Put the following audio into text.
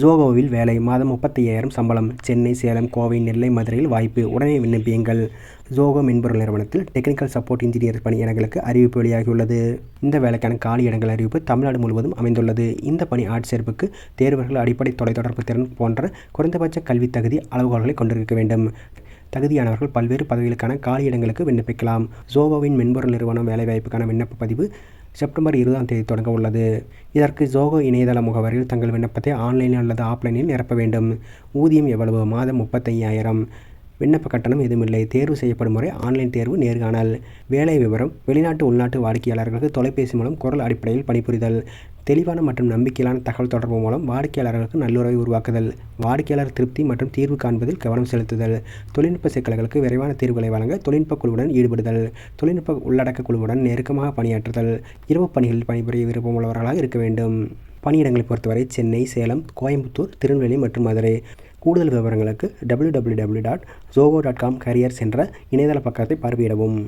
ஜோகோவில் வேலை மாதம் முப்பத்தையாயிரம் சம்பளம். சென்னை சேலம் கோவை நெல்லை மதுரையில் வாய்ப்பு. உடனே விண்ணப்பியுங்கள். ஜோகோ மென்பொருள் நிறுவனத்தில் டெக்னிக்கல் சப்போர்ட் இன்ஜினியர் பணி இடங்களுக்கு அறிவிப்பு வெளியாகியுள்ளது. இந்த வேலைக்கான காலி இடங்கள் அறிவிப்பு தமிழ்நாடு முழுவதும் அமைந்துள்ளது. இந்த பணி ஆட்சேர்ப்புக்கு தேர்வர்கள் அடிப்படை தொலைத்தொடர்பு திறன் போன்ற குறைந்தபட்ச கல்வி தகுதி அளவுகோல்களை கொண்டிருக்க வேண்டும். தகுதியானவர்கள் பல்வேறு பதவிகளுக்கான காலி இடங்களுக்கு விண்ணப்பிக்கலாம். ஜோகோவின் மென்பொருள் நிறுவனம் வேலைவாய்ப்புக்கான விண்ணப்ப பதிவு செப்டம்பர் இருபதாம் தேதி தொடங்க உள்ளது. இதற்கு ஜோகோ இணையதள முகவரியில் தங்கள் விண்ணப்பத்தை ஆன்லைனில் அல்லது ஆஃப்லைனில் நிரப்ப வேண்டும். ஊதியம் எவ்வளவு? மாதம் முப்பத்தையாயிரம். விண்ணப்ப கட்டணம் எதுவுமில்லை. தேர்வு செய்யப்படும் முறை ஆன்லைன் தேர்வு நேர்காணல். வேலை விவரம் வெளிநாட்டு உள்நாட்டு வாடிக்கையாளர்களுக்கு தொலைபேசி மூலம் குரல் அடிப்படையில் பணிபுரிதல். தெளிவான மற்றும் நம்பிக்கையிலான தகவல் தொடர்பு மூலம் வாடிக்கையாளர்களுக்கு நல்லுறவை உருவாக்குதல். வாடிக்கையாளர் திருப்தி மற்றும் தீர்வு காண்பதில் கவனம் செலுத்துதல். தொழில்நுட்ப சிக்கல்களுக்கு விரைவான தீர்வுகளை வழங்க தொழில்நுட்ப குழுவுடன் ஈடுபடுதல். தொழில்நுட்ப உள்ளடக்க குழுவுடன் நெருக்கமாக பணியாற்றுதல். இரவு பணிகளில் பணிபுரிய விருப்பமுள்ளவர்களாக இருக்க வேண்டும். பணியிடங்களை பொறுத்தவரை சென்னை சேலம் கோயம்புத்தூர் திருநெல்வேலி மற்றும் மதுரை. கூடுதல் விவரங்களுக்கு W W W dot Zoho dot com careers என்ற இணையதள பக்கத்தை பார்வையிடவும்.